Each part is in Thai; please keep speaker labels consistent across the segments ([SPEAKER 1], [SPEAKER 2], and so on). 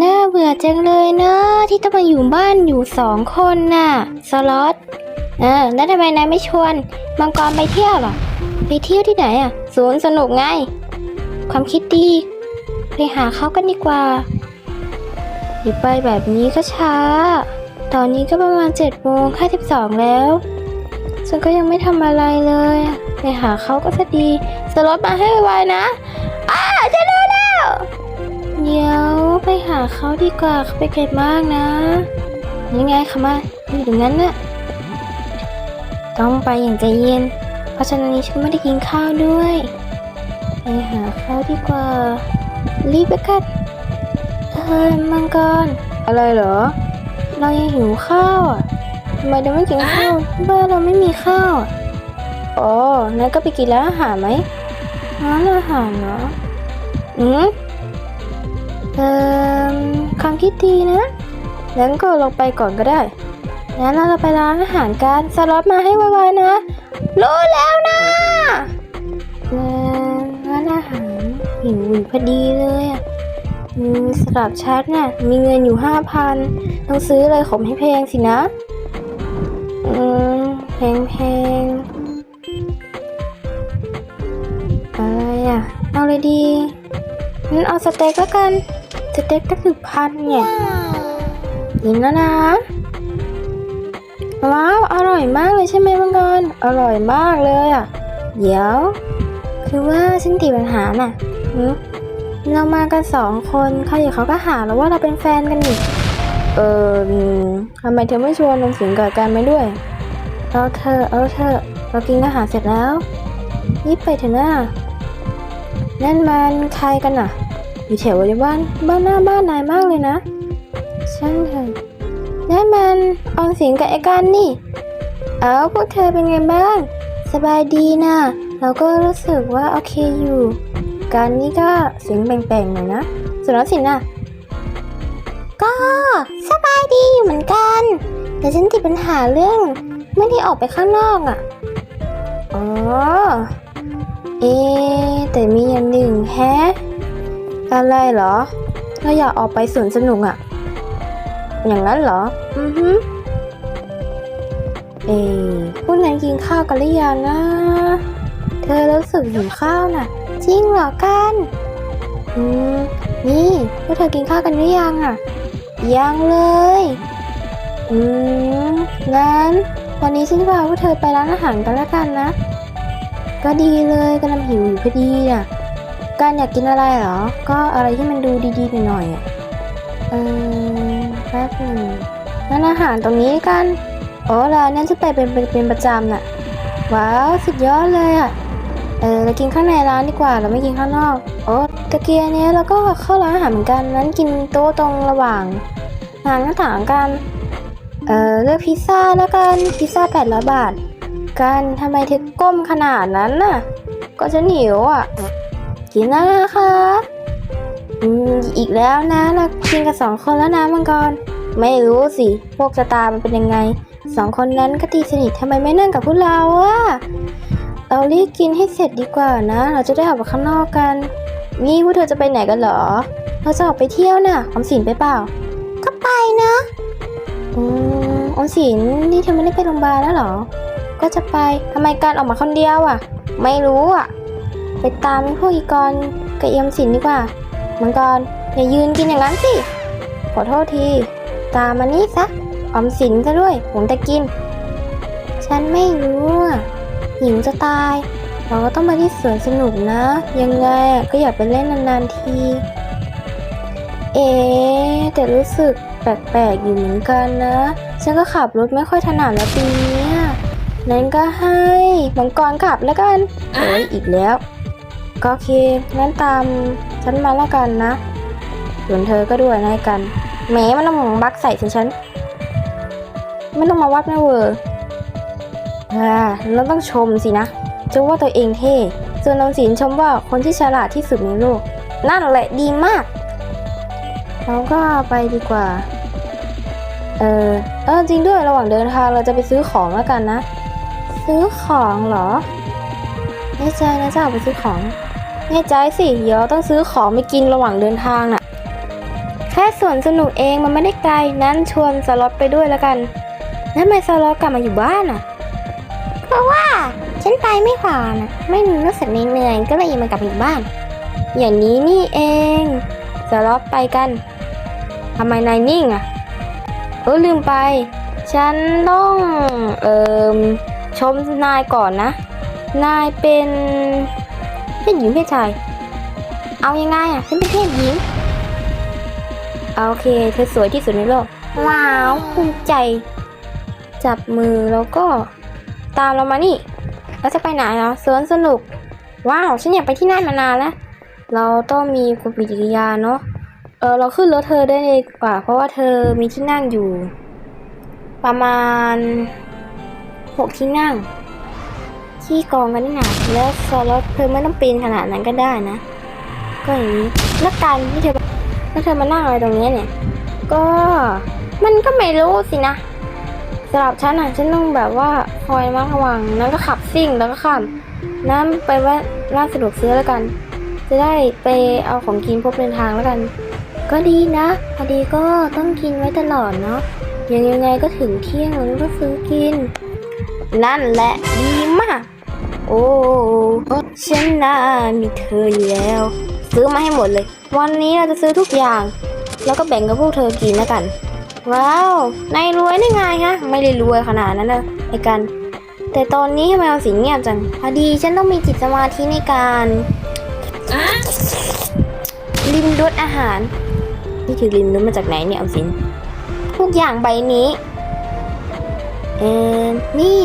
[SPEAKER 1] น่าเบื่อจังเลยนะ ที่ต้องมาอยู่บ้านอยู่สองคนน่ะสล็อตเออแล้วทำไมนายไม่ชวนมังกรไปเที่ยวล่ะไปเที่ยวที่ไหนอะสวนสนุกไง ความคิดดี ไปหาเขากันดีกว่าอย่าไปแบบนี้ก็ช้า ตอนนี้ก็ประมาณเจ็ดโมงห้าสิบสองแล้วฉันก็ยังไม่ทำอะไรเลย ไปหาเขาก็จะดีสล็อตมาให้ไวๆนะอ้าจะรู้แล้ว ดี๋ยวไปหาเขาดีกว่าเขาไปไกลมากนะ ยังไงคะมาอยู่ตรงนั้นน่ะต้องไปอย่างใจเย็น เพราะฉะนั้นนี้ฉันไม่ได้กินข้าวด้วย ไปหาเขาดีกว่า รีบไปกันเฮ้ยมังกร อะไรเหรอ เรายังหิวข้าวอะทำไมเราไม่กินข้าวบ้านเราไม่มีข้าวอะอ๋องั้นก็ไปกินร้านอาหารไหมร้านอาหารเหรออืม เอ่อความคิดดีนะงั้นก็ลงไปก่อนก็ได้ งั้นเราไปร้านอาหารกันสล็อตมาให้ไวๆนะ รู้แล้วนะเออร้านอาหารหิวพอดีเลยอะอืมสำหรับชัดน่ะมีเงินอยู่ห้าพันต้องซื้ออะไรขมให้แพงสินะ อืมแพงแพงอะไรอะ เอาเลยดีงั้นเอาสเต็กแล้วกัน สเต็กตั้งหนึ่งพันเนี่ยกินแล้วนะ ว้าว อร่อยมากเลยใช่ไหมมังกร อร่อยมากเลยอะ เดี๋ยว คือว่าฉันติดปัญหาน่ะหึเรามากันสองคนเขาอยู่เขาก็หาแล้วว่าเราเป็นแฟนกันนี่เอออืมทำไมเธอไม่ชวนลงสิงกับกันไปด้วย เอาเธอะเอาเธอะเรากินอาหารเสร็จแล้วรีบไปเถอะนะนั่นมันใครกันน่ะ อยู่แถวบริเวณบ้านบ้านหน้าบ้านนายมากเลยนะ ช่างเถอะนั่นมันออนสิงกับไอ้กันนี่ เอาพวกเธอเป็นไงบ้าง สบายดีนะเราก็รู้สึกว่าโอเคอยู่การนี่ก็เสียงแปลงๆหน่อยนะส่วนน้องสินน่ะ ก็สบายดีอยู่เหมือนกัน แต่ฉันติดปัญหาเรื่องไม่ได้ออกไปข้างนอกอะ อ๋อ เอแต่มีอย่างหนึ่งแฮะ อะไรเหรอเราอยากออกไปสวนสนุกอะอย่างนั้นเหรอ อือฮึเอ๊พวกนั้นกินข้าวกันหรือยังนะ เธอรู้สึกหิวข้าวน่ะ จริงเหรอกัน อืม นี่พวกเธอกินข้าวกันหรือยังอะยังเลย อืม งั้น วันนี้ฉันจะพาพวกเธอไปร้านอาหารกันแล้วกันนะ ก็ดีเลยกำลังหิวอยู่พอดีอะ การอยากกินอะไรเหรอ ก็อะไรที่มันดูดีๆหน่อยๆอะเออแป๊บหนึ่งร้านอาหารตรงนี้กันโอ้ร้านนั้นจะไปเป็นเป็นปนประจำน่ะ ว้าวสุดยอดเลยอะ เออเรากินข้างในร้านดีกว่า เราไม่กินข้างนอก โอ้ตะเกียเนี้ยเราก็เข้าร้านอาหารเหมือนกัน นั้นกินโต๊ะตรงระหว่างทางหน้าต่างกัน เออเลือกพิซซ่าแล้วกัน พิซซ่าแปดร้อยบาท กันทำไมเธอก้มขนาดนั้นน่ะ ก็ฉันหิวอะ กินแล้วนะคะอืมอีกแล้วนะเรากินกันสองคนแล้วนะมังกร ไม่รู้สิ พวกสตาร์มันเป็นยังไงสองคนนั้นก็ตีสนิททำไมไม่นั่งกับพวกเราอะเรารีบกินให้เสร็จดีกว่านะ เราจะได้ออกไปข้างนอกกัน นี่พวกเธอจะไปไหนกันเหรอ เราจะออกไปเที่ยวน่ะออมสินไปเปล่า ก็ไปนะอืมออมสินนี่เธอไม่ได้ไปโรงพยาบาลแล้วเหรอ ก็จะไปทำไมการออกมาคนเดียวอะ ไม่รู้อะ ไปตามพวกอีกรกับเอียมสินดีกว่ามังกรอย่ายืนกินอย่างนั้นสิขอโทษที ตามมานี่ซะออมสินซะด้วยผมจะกิน ฉันไม่รู้อะหิวจะตาย เราก็ต้องมาที่สวนสนุกนะ ยังไงอะก็อยากไปเล่นนานๆที เอ๊ะแต่รู้สึกแปลกๆอยู่เหมือนกันนะ ฉันก็ขับรถไม่ค่อยถนัดแล้วปีเนี้ยนั้นก็ให้มังกรขับแล้วกัน โอ้ยอีกแล้ว ก็โอเค งั้นตามฉันมาแล้วกันนะส่วนเธอก็ด้วยนะกันแหมมันต้องบักใส่ฉันฉัน ไม่ต้องมาวัดนะเวอร์อ่าเราต้องชมสินะจะว่าตัวเองเท่ ส่วนนงศิลชมว่าคนที่ฉลาดที่สุดในโลก นั่นแหละดีมาก เราก็ไปดีกว่า เออ เออจริงด้วยระหว่างเดินทางเราจะไปซื้อของแล้วกันนะ ซื้อของเหรอ แน่ใจนะจะออกไปซื้อของแน่ใจสิเดี๋ยวต้องซื้อของไปกินระหว่างเดินทางน่ะขค่สวนสนุกเองมันไม่ได้ไกลนั้นชวนสล็อตไปด้วยแล้วกัน แล้วทำไมสล็อตกลับมาอยู่บ้านอะ เพราะว่าฉันไปไม่ผ่านอะไม่รู้สึกเหนื่อยๆก็เลยมากลับมาอยู่บ้าน อย่างนี้นี่เองสล็อตไปกันทำไมนายนิ่งอะเออลืมไป ฉันต้องเอ่มชมนายก่อนนะ นายเป็นเพศหญิงเพศชาย เอายังไงอะฉันเป็นเพศหญิงโอเค เธอสวยที่สุดในโลก ว้าวภูมิใจ จับมือแล้วก็ตามเรามานี่เราจะไปไหนอะสวนสนุก ว้าว ฉันอยากไปที่นั่นมานานแล้ว เราต้องมีกุปิกิริยาเนาะ เออเราขึ้นรถเธอได้เลยกว่า เพราะว่าเธอมีที่นั่งอยู่ ประมาณหกที่นั่ง ที่กองกันนี่นะแล้วสล็อตเธอไม่ต้องปีนขนาดนั้นก็ได้นะ ก็อย่างนี้แล้วการที่เธอแล้วเธอมานั่งอะไรตรงนี้เนี่ย ก็มันก็ไม่รู้สินะสำหรับฉันอะฉันต้องแบบว่าคอยระมัดระวังแล้วก็ขับซิ่งแล้วก็ข้ามน้ำไปว่าร้านสะดวกซื้อแล้วกัน จะได้ไปเอาของกินพกเดินทางแล้วกัน ก็ดีนะ พอดีก็ต้องกินไว้ตลอดเนาะยังยังไงก็ถึงเที่ยงแล้วก็ซื้อกิน นั่นแหละดีมาก โอ้ฉันน่ามีเธออยู่แล้ว ซื้อมาให้หมดเลย วันนี้เราจะซื้อทุกอย่าง แล้วก็แบ่งกับพวกเธอกินแล้วกัน ว้าวนายรวยได้ไงฮะ ไม่ได้รวยขนาดนั้นนะไอ้กัน แต่ตอนนี้ทำไมเอาสีเงียบจังพอดีฉันต้องมีจิตสมาธิในการลิมรสอาหาร นี่คือลิมรสมาจากไหนเนี่ยเอาสินทุกอย่างใบนี้เออนี่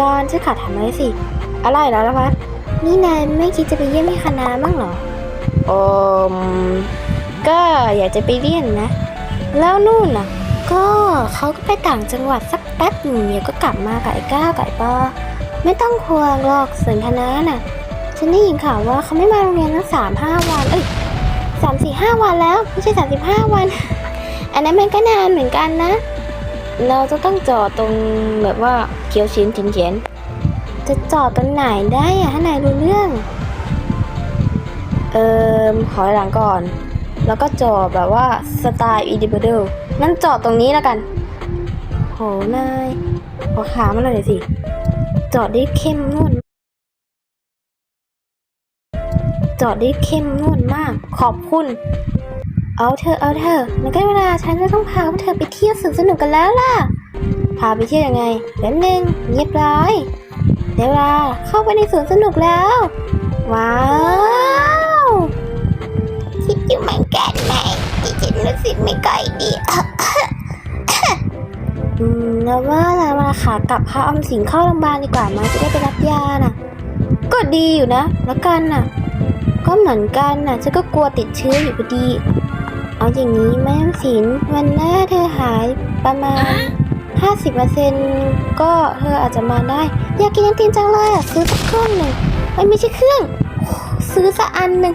[SPEAKER 1] ก่อนฉันขาดถามอะไรสิ อะไรแล้วละพัดนี่นายไม่คิดจะไปเยี่ยมพี่คณะบ้างเหรอโอมก็อยากจะไปเรียนนะ แล้วนู่นน่ะ ก็เขาก็ไปต่างจังหวัดสักแป๊บหนึ่งเดี๋ยวก็กลับมากับไอ้ก้าวกับไอ้ปอไม่ต้องห่วงหรอกส่วนคณะน่ะ ฉันได้ยินข่าวว่าเขาไม่มาโรงเรียนตั้งสามห้าวัน เอ้ยสามสี่ห้าวันแล้ว ไม่ใช่สามสิบห้าวัน อันนั้นมันก็นานเหมือนกันนะ เราจะต้องจอดตรงแบบว่าเขียวชิ้นเขียน จะจอดตรงไหนได้อะถ้านายรู้เรื่อง เอ่อขอหลังก่อน แล้วก็จอดแบบว่าสไตล์อีดิบเดิลนั่นจอดตรงนี้แล้วกันโหนายขอขามาหน่อยสิ จอดได้เข้มงวดจอดได้เข้มงวดมาก ขอบคุณ เอาเธอเอาเธอะมันก็เวลาฉันจะต้องพาพวกเธอไปเที่ยวสวนสนุกกันแล้วล่ะ พาไปเที่ยวยังไงแป๊บนึงเงียบร้อย เดวเวลาเข้าไปในสวนสนุกแล้ว ว้าวคิดอยู่เหมือนกันไหมที่ฉันรู้สึกไม่ค่อยดีอืมแล้วว่าแล้วเวลาขากลับพาอมสินเข้าโรงพยาบาลดีกว่ามาจะได้ไปรับยาน่ะ ก็ดีอยู่นะ แล้วกันน่ะ ก็เหมือนกันน่ะฉันก็กลัวติดเชื้ออยู่พอดี เอาอย่างนี้แม่อมสินวันหน้าเธอหายประมาณ 50%ก็เธออาจจะมาได้ อยากกินไอติมจังเลยอะซื้อสักเครื่องหนึ่งเอ้ไม่ใช่เครื่อง ซื้อสักอันหนึ่ง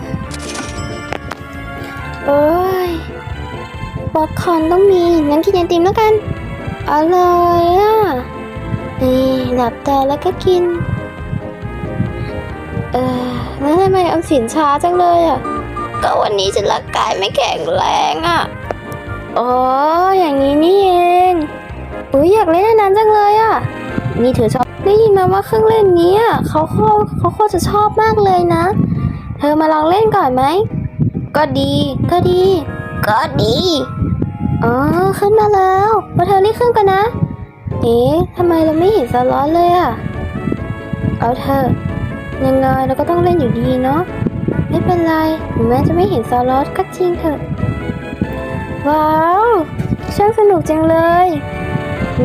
[SPEAKER 1] โอ้ยป๊อปคอนต้องมีงั้นกินไอติมแล้วกันอร่อยอะนี่หลับตาแล้วก็กิน เออแล้วทำไมออมสินช้าจังเลยอะก็วันนี้ฉันร่างกายไม่แข็งแรงอะ อ๋อ อย่างนี้นี่เอง อุ้ยอยากเล่นอันนั้นจังเลยอะนี่เธอชอบได้ยินมาว่าเครื่องเล่นนี้เขาโคเขาโคจะชอบมากเลยนะ เธอมาลองเล่นก่อนไหม ก็ดี ก็ดี ก็ดี อ๋อ ขึ้นมาแล้วว่าเธอรีบขึ้นกันนะ เอ๊ะทำไมเราไม่เห็นสล็อตเลยอะ เอาเธอะยังไงเราก็ต้องเล่นอยู่ดีเนาะ ไม่เป็นไรถึงแม้จะไม่เห็นสล็อตก็จริงเถอะ ว้าว ช่างสนุกจังเลย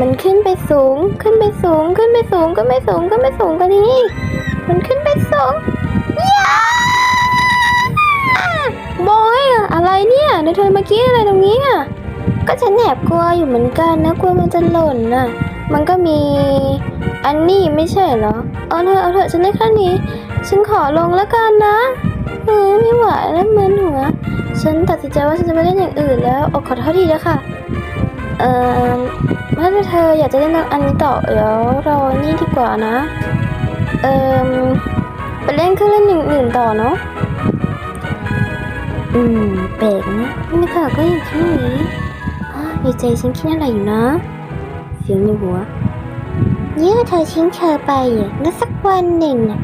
[SPEAKER 1] มันขึ้นไปสูง ขึ้นไปสูง ขึ้นไปสูง ขึ้นไปสูง ขึ้นไปสูงกันนี้ มันขึ้นไปสูงยาบอยอะไรเนี่ยเดี๋ยวเธอเมื่อกี้อะไรตรงนี้อะก็ฉันแอบกลัวอยู่เหมือนกันนะ กลัวมันจะหล่นน่ะ มันก็มี อันนี้ไม่ใช่เหรอ เอาเถอะเอาเถอะฉันได้แค่นี้ ฉันขอลงแล้วกันนะเออไม่ไหวแล้วมึนหัว ฉันตัดสินใจว่าฉันจะไม่เล่นอย่างอื่นแล้ว โอ้ขอโทษทีนะคะเอ่อ ถ้าเธออยากจะเล่นอันนี้ต่อเดี๋ยวเรานี่ดีกว่านะ เอ่อไปเล่นเครื่องเล่นอย่างอื่นต่อเนาะ อืมปลกนะนี่ค่ะก็ยังคิดอย่างนี้อ้าวในใจฉันคิดอะไรอยู่นะ เสียงในหัวเนี่ยเธอทิ้งเธอไปแล้วสักวันหนึ่งน่ะ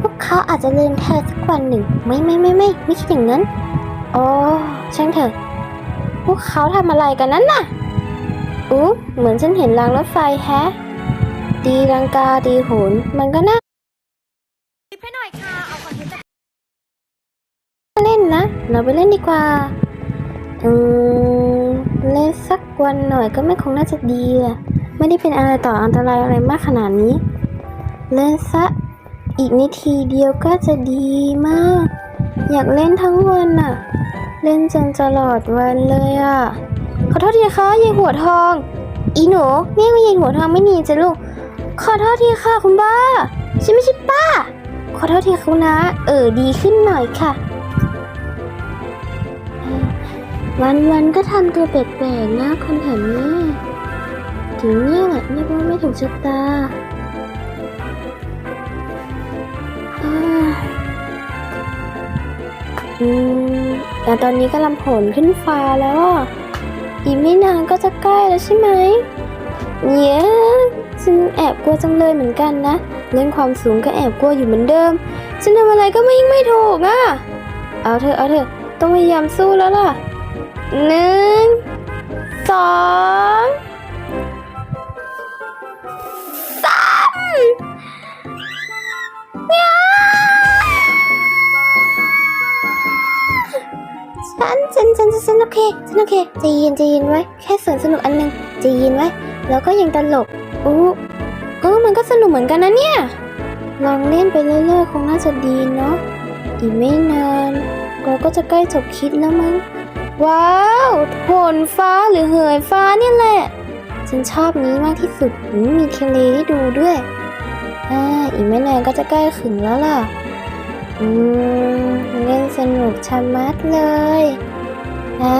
[SPEAKER 1] พวกเขาอาจจะลืมเธอสักวันหนึ่ง ไม่ไม่ไม่ไม่ไม่คิดอย่างนั้นโอ้ช่างเถอะ พวกเขาทำอะไรกันนั้นน่ะ อู้เหมือนฉันเห็นรางรถไฟแฮะ ดีรังกาดีโหนมันก็น่า
[SPEAKER 2] คลิปให้หน่อยค่ะ เอาคอนเทนต์จาก
[SPEAKER 1] เล่นนะ เราไปเล่นดีกว่า อืม เล่นสักวันหน่อยก็ไม่คงน่าจะดีแหละไม่ได้เป็นอะไรต่ออันตรายอะไรมากขนาดนี้ เล่นซะอีกนิทีเดียวก็จะดีมาก อยากเล่นทั้งวันน่ะเล่นจนตลอดวันเลยอะ ขอโทษทีนะคะยายหัวทอง อีหนูนี่ไม่ยายหัวทองไม่หนีจ้ะลูก ขอโทษทีค่ะคุณบ้าฉันไม่ใช่ป้า ขอโทษทีคุณนะ เออดีขึ้นหน่อยค่ะ วันวันก็ทำตัวแปลกๆนะคนแถวนี้ถึงเนี่ยแหละเรียกว่าไม่ถูกชะตาอ่าอืมแต่ตอนนี้กำลังโผลขึ้นฟ้าแล้วอะ อีกไม่นานก็จะใกล้แล้วใช่ไหมเนี่ยฉันแอบกลัวจังเลยเหมือนกันนะ เรื่องความสูงก็แอบกลัวอยู่เหมือนเดิม ฉันทำอะไรก็ไม่ยิ่งไม่ถูกอะ เอาเถอะเอาเถอะ ต้องพยายามสู้แล้วล่ะหนึ่งสอง ฉันฉันฉันฉันโอเคฉันโอเคใจเย็นใจเย็นไว้แค่สวนสนุกอันหนึ่งใจเย็นไว้แล้วก็ยังตลกอู้เออมันก็สนุกเหมือนกันนะเนี่ย ลองเล่นไปเรื่อยๆคงน่าจะดีเนาะอีกไม่นานเราก็จะใกล้จบคลิปแล้วมั้งว้าวโหนฟ้าหรือเหยฟ้าเนี่ยแหละ ฉันชอบนี้มากที่สุดมมีทะเลให้ดูด้วยอ่าอีกไม่นานก็จะใกล้ถึงแล้วล่ะ อืมเล่นสนุกชะมัดเลยอ่า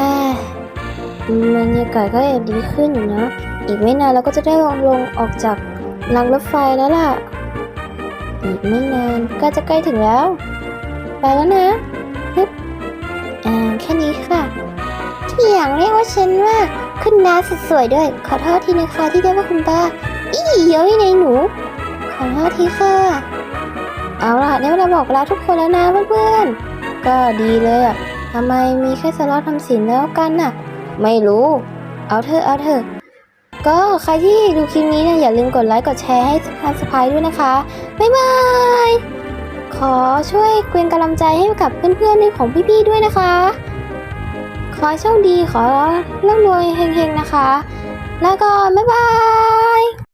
[SPEAKER 1] มบรรยากาศก็แอบดีขึ้นอยู่เนาะ อีกไม่นานเราก็จะได้ลงลงออกจากรางรถไฟแล้วล่ะ อีกไม่นานก็จะใกล้ถึงแล้ว ไปแล้วนะฮึบอ่าแค่นี้ค่ะ ที่อย่างเรียกว่าฉันว่าคุณน้าสุดสวยด้วย ขอโทษทีนะคะที่เรียกว่าคุณป้า อีเยอะยังไงหนู ขอโทษทีค่ะ เอาล่ะได้เวลาบอกลาทุกคนแล้วนะเพื่อนๆ ก็ดีเลยอะทำไมมีแค่สล็อตทำสินแล้วกันน่ะ ไม่รู้ เอาเถอะเอาเถอะ ก็ใครที่ดูคลิปนี้นี่ยอย่าลืมกดไลค์กดแชร์ให้ทันสปายด้วยนะคะ บ๊ายบาย ขอช่วยเป็นกำลังใจให้กับเพื่อนๆในของพี่ๆด้วยนะคะ ขอโชคดีขอร่ำรวยเฮงๆนะคะ แล้วก็บ๊ายบาย